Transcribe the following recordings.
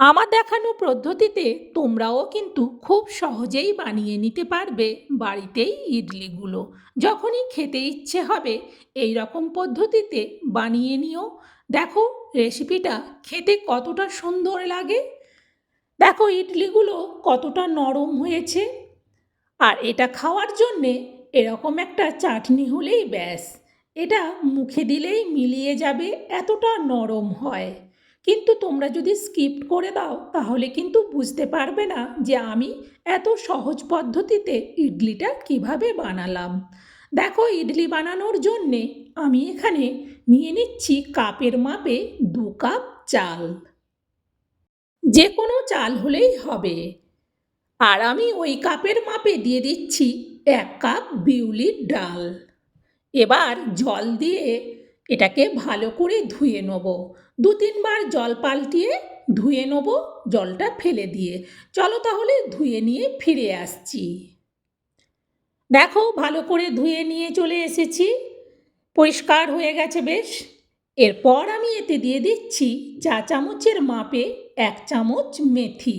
আমার দেখানো পদ্ধতিতে তোমরাও কিন্তু খুব সহজেই বানিয়ে নিতে পারবে বাড়িতেই ইডলিগুলো। যখনই খেতে ইচ্ছে হবে, এই রকম পদ্ধতিতে বানিয়ে নিও। দেখো রেসিপিটা খেতে কতটা সুন্দর লাগে। দেখো ইডলিগুলো কতটা নরম হয়েছে। আর এটা খাওয়ার জন্যে এরকম একটা চাটনি হলেই ব্যাস। এটা মুখে দিলেই মিলিয়ে যাবে, এতটা নরম হয়। কিন্তু তোমরা যদি স্কিপ করে দাও, তাহলে কিন্তু বুঝতে পারবে না যে আমি এত সহজ পদ্ধতিতে ইডলিটা কীভাবে বানালাম। দেখো, ইডলি বানানোর জন্যে আমি এখানে নিয়ে নিচ্ছি কাপের মাপে দু কাপ চাল। যে কোনো চাল হলেই হবে। আর আমি ওই কাপের মাপে দিয়ে দিচ্ছি এক কাপ বিউলির ডাল। এবার জল দিয়ে এটাকে ভালো করে ধুয়ে নেব। দু তিনবার জল পাল্টিয়ে ধুয়ে নেব, জলটা ফেলে দিয়ে। চলো তাহলে ধুয়ে নিয়ে ফিরে আসছি। দেখো, ভালো করে ধুয়ে নিয়ে চলে এসেছি। পরিষ্কার হয়ে গেছে বেশ। এরপর আমি এতে দিয়ে দিচ্ছি চা চামচের মাপে এক চামচ মেথি।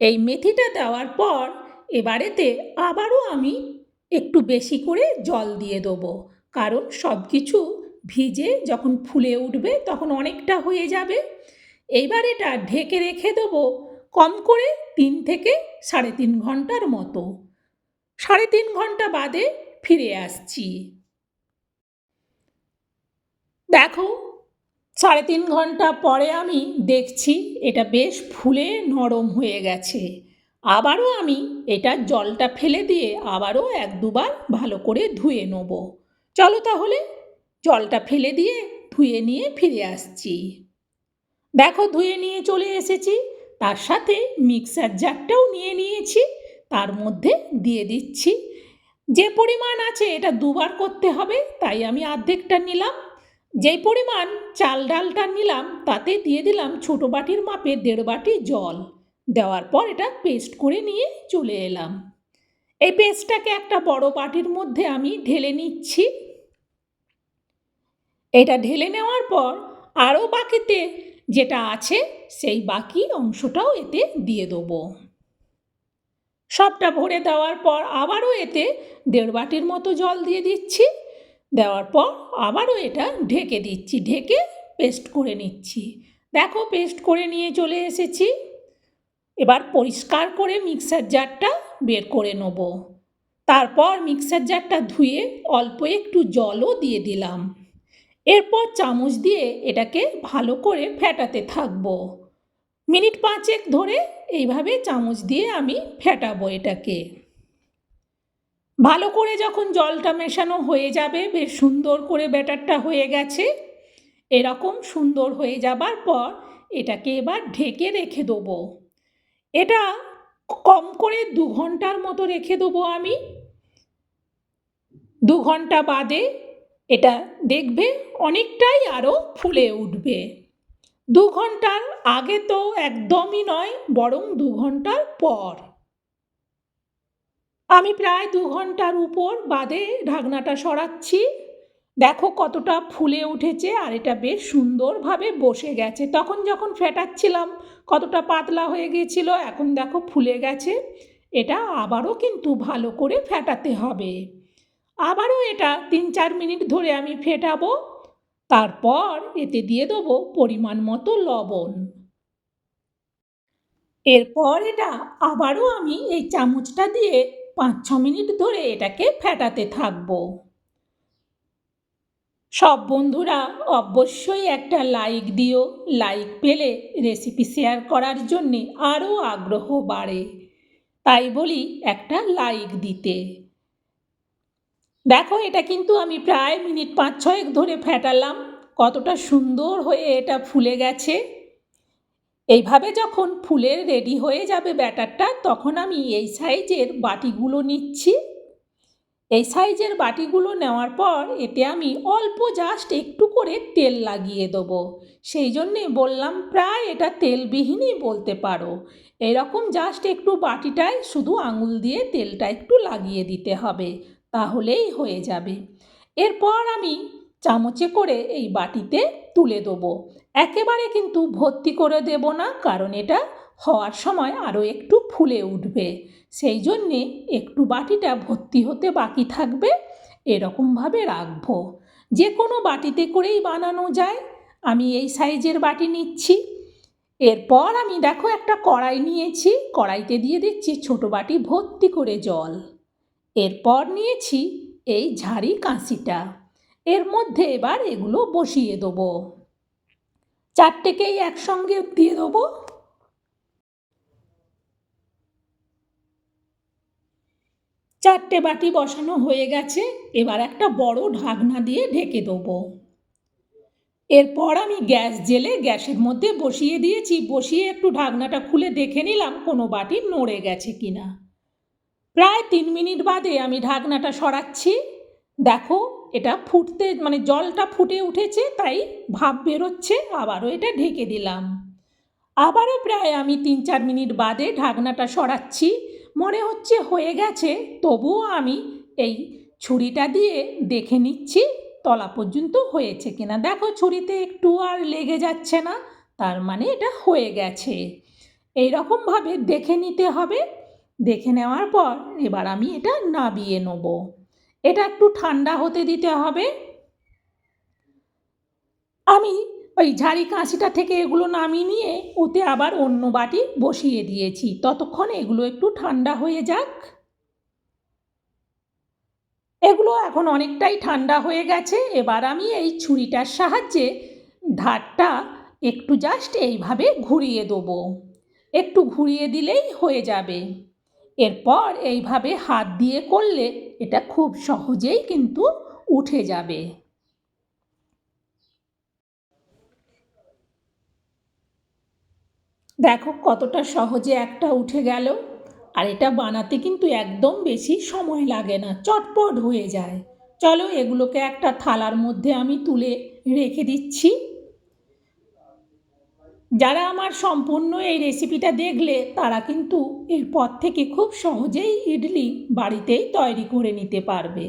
এই মেথিটা দেওয়ার পর এবারেতে আবারও আমি একটু বেশি করে জল দিয়ে দেবো। কারণ সব কিছু ভিজে যখন ফুলে উঠবে তখন অনেকটা হয়ে যাবে। এইবার এটা ঢেকে রেখে দেবো কম করে তিন থেকে সাড়ে তিন ঘণ্টার মতো। সাড়ে তিন ঘণ্টা বাদে ফিরে আসছি। দেখো, সাড়ে তিন ঘণ্টা পরে আমি দেখছি এটা বেশ ফুলে নরম হয়ে গেছে। আবারও আমি এটা জলটা ফেলে দিয়ে আবারও এক দুবার ভালো করে ধুয়ে নেব। চলো তাহলে, জলটা ফেলে দিয়ে ধুয়ে নিয়ে ফিরে আসছি। দেখো ধুয়ে নিয়ে চলে এসেছি, তার সাথে মিক্সার জারটাও নিয়ে নিয়েছি, তার মধ্যে দিয়ে দিচ্ছি। যে পরিমাণ আছে এটা দুবার করতে হবে, তাই আমি অর্ধেকটা নিলাম। যেই পরিমাণ চাল ডালটা নিলাম, তাতে দিয়ে দিলাম ছোটো বাটির মাপে দেড় বাটি জল। দেওয়ার পর এটা পেস্ট করে নিয়ে চলে এলাম। এই পেস্টটাকে একটা বড় বাটির মধ্যে আমি ঢেলে নিচ্ছি। এটা ঢেলে নেওয়ার পর আরও বাকিতে যেটা আছে, সেই বাকি অংশটাও এতে দিয়ে দেবো। সবটা ভরে দেওয়ার পর আবারও এতে দেড় বাটির মতো জল দিয়ে দিচ্ছি। দেওয়ার পর আবারও এটা ঢেকে দিচ্ছি, ঢেকে পেস্ট করে নিচ্ছি। দেখো, পেস্ট করে নিয়ে চলে এসেছি। এবার পরিষ্কার করে মিক্সার জারটা বের করে নেব। তারপর মিক্সার জারটা ধুয়ে অল্প একটু জলও দিয়ে দিলাম। এরপর চামচ দিয়ে এটাকে ভালো করে ফেটাতে থাকব। মিনিট পাঁচেক ধরে এইভাবে চামচ দিয়ে আমি ফেটাবো এটাকে। ভালো করে যখন জলটা মেশানো হয়ে যাবে, বেশ সুন্দর করে ব্যাটারটা হয়ে গেছে। এরকম সুন্দর হয়ে যাবার পর এটাকে এবার ঢেকে রেখে দেবো। এটা কম করে দু ঘণ্টার মতো রেখে দেবো আমি। দু ঘণ্টা বাদে এটা দেখবে অনেকটাই আরও ফুলে উঠবে। দু ঘণ্টার আগে তো একদমই নয়, বরং দু ঘণ্টার পর। আমি প্রায় দু ঘণ্টার উপর বাদে ঢাকনাটা সরাচ্ছি। দেখো কতটা ফুলে উঠেছে আর এটা বেশ সুন্দরভাবে বসে গেছে। তখন যখন ফেটাচ্ছিলাম, কতটা পাতলা হয়ে গিয়েছিল এখন দেখো ফুলে গেছে। এটা আবারও কিন্তু ভালো করে ফেটাতে হবে। আবারও এটা তিন চার মিনিট ধরে আমি ফেটাবো। তারপর এতে দিয়ে দেবো পরিমাণ মতো লবণ। এরপর এটা আবারও আমি এই চামচটা দিয়ে পাঁচ ছ মিনিট ধরে এটাকে ফেটাতে থাকব। সব বন্ধুরা অবশ্যই একটা লাইক দিও। লাইক পেলে রেসিপি শেয়ার করার জন্যে আরও আগ্রহ বাড়ে। তাই বলি একটা লাইক দিতে। দেখো, এটা কিন্তু আমি প্রায় মিনিট পাঁচ ছয়েক ধরে ফেটালাম। কতটা সুন্দর হয়ে এটা ফুলে গেছে। এইভাবে যখন ফুলের রেডি হয়ে যাবে ব্যাটারটা, তখন আমি এই সাইজের বাটিগুলো নিচ্ছি। এই সাইজের বাটিগুলো নেওয়ার পর এতে আমি অল্প জাস্ট একটু করে তেল লাগিয়ে দেবো। সেই জন্যে বললাম, প্রায় এটা তেলবিহীনই বলতে পারো। এরকম জাস্ট একটু বাটিটায় শুধু আঙুল দিয়ে তেলটা একটু লাগিয়ে দিতে হবে, তাহলেই হয়ে যাবে। এরপর আমি চামচে করে এই বাটিতে তুলে দেবো। একেবারে কিন্তু ভর্তি করে দেব না, কারণ এটা হওয়ার সময় আরও একটু ফুলে উঠবে। সেই জন্যে একটু বাটিটা ভর্তি হতে বাকি থাকবে, এরকমভাবে রাখব। যে কোনো বাটিতে করেই বানানো যায়। আমি এই সাইজের বাটি নিচ্ছি। এরপর আমি দেখো একটা কড়াই নিয়েছি। কড়াইতে দিয়ে দিচ্ছি ছোটো বাটি ভর্তি করে জল। এরপর নিয়েছি এই ঝাড়ি কাঁচিটা এর মধ্যে এবার এগুলো বসিয়ে দেবো। চারটেকেই একসঙ্গে দিয়ে দেবো। চারটে বাটি বসানো হয়ে গেছে, এবার একটা বড় ঢাকনা দিয়ে ঢেকে দেবো। এরপর আমি গ্যাস জেলে গ্যাসের মধ্যে বসিয়ে দিয়েছি, বসিয়ে একটু ঢাকনাটা খুলে দেখে নিলাম কোনো বাটি নড়ে গেছে কিনা। প্রায় তিন মিনিট বাদে আমি ঢাকনাটা সরাচ্ছি। দেখো, এটা ফুটতে মানে জলটা ফুটে উঠেছে, তাই ভাপ বেরোচ্ছে, আবারও এটা ঢেকে দিলাম। আবারও প্রায় আমি তিন চার মিনিট বাদে ঢাকনাটা সরাচ্ছি। মনে হচ্ছে হয়ে গেছে, তবুও আমি এই ছুরিটা দিয়ে দেখে নিচ্ছি, তলা পর্যন্ত হয়েছে কিনা। দেখো ছুরিতে একটু আর লেগে যাচ্ছে না, তার মানে এটা হয়ে গেছে। এই রকমভাবে দেখে নিতে হবে। দেখে নেওয়ার পর এবার আমি এটা নাবিয়ে নেব। এটা একটু ঠান্ডা হতে দিতে হবে। আমি ওই ঝাড়ি কাঁচিটা থেকে এগুলো নামিয়ে নিয়ে ওতে আবার অন্য বাটি বসিয়ে দিয়েছি। ততক্ষণ এগুলো একটু ঠান্ডা হয়ে যাক। এগুলো এখন অনেকটাই ঠান্ডা হয়ে গেছে। এবার আমি এই ছুরিটার সাহায্যে ধারটা একটু জাস্ট এইভাবে ঘুরিয়ে দেবো। একটু ঘুরিয়ে দিলেই হয়ে যাবে। এরপর এইভাবে হাত দিয়ে করলে এটা খুব সহজেই কিন্তু উঠে যাবে। দেখো কতটা সহজে একটা উঠে গেল। আর এটা বানাতে কিন্তু একদম বেশি সময় লাগে না, চটপট হয়ে যায়। চলো এগুলোকে একটা থালার মধ্যে আমি তুলে রেখে দিচ্ছি। যারা আমার সম্পূর্ণ এই রেসিপিটা দেখলে, তারা কিন্তু এরপর থেকে খুব সহজেই ইডলি বাড়িতেই তৈরি করে নিতে পারবে।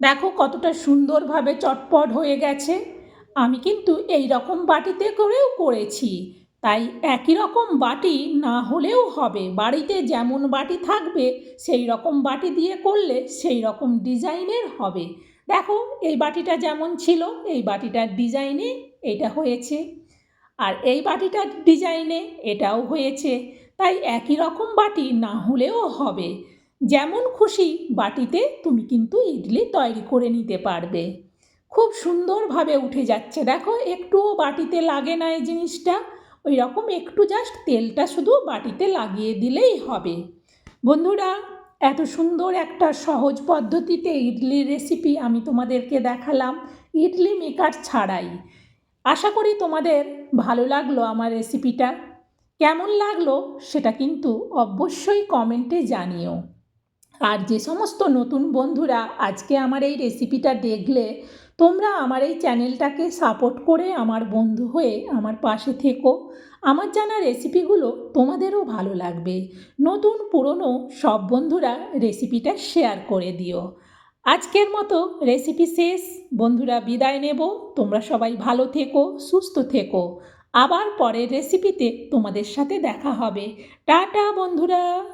দেখো কতটা সুন্দরভাবে চটপট হয়ে গেছে। আমি কিন্তু এই রকম বাটিতে করেও করেছি। তাই একই রকম বাটি না হলেও হবে। বাড়িতে যেমন বাটি থাকবে, সেই রকম বাটি দিয়ে করলে সেই রকম ডিজাইনের হবে। দেখো, এই বাটিটা যেমন ছিল, এই বাটিটার ডিজাইনে এটা হয়েছে। আর এই বাটিটার ডিজাইনে এটাও হয়েছে। তাই একই রকম বাটি না হলেও হবে। যেমন খুশি বাটিতে তুমি কিন্তু ইডলি তৈরি করে নিতে পারবে। খুব সুন্দরভাবে উঠে যাচ্ছে। দেখো, একটুও বাটিতে লাগে না এই জিনিসটা। ওই রকম একটু জাস্ট তেলটা শুধু বাটিতে লাগিয়ে দিলেই হবে। বন্ধুরা, এত সুন্দর একটা সহজ পদ্ধতিতে ইডলির রেসিপি আমি তোমাদেরকে দেখালাম, ইডলি মেকার ছাড়াই। আশা করি তোমাদের ভালো লাগল আমার রেসিপিটা কেমন লাগল সেটা কিন্তু অবশ্যই কমেন্টে জানিও। আর যে সমস্ত নতুন বন্ধুরা আজকে আমার এই রেসিপিটা দেখলে তোমরা আমার এই চ্যানেলটাকে সাপোর্ট করে আমার বন্ধু হয়ে আমার পাশে থেকো। আমার জানা রেসিপিগুলো তোমাদেরও ভালো লাগবে। নতুন, পুরনো সব বন্ধুরা রেসিপিটা শেয়ার করে দিও। আজকের মতো রেসিপি শেষ। বন্ধুরা বিদায় নেব। তোমরা সবাই ভালো থেকো, সুস্থ থেকো। আবার পরের রেসিপিতে তোমাদের সাথে দেখা হবে। টাটা, বন্ধুরা।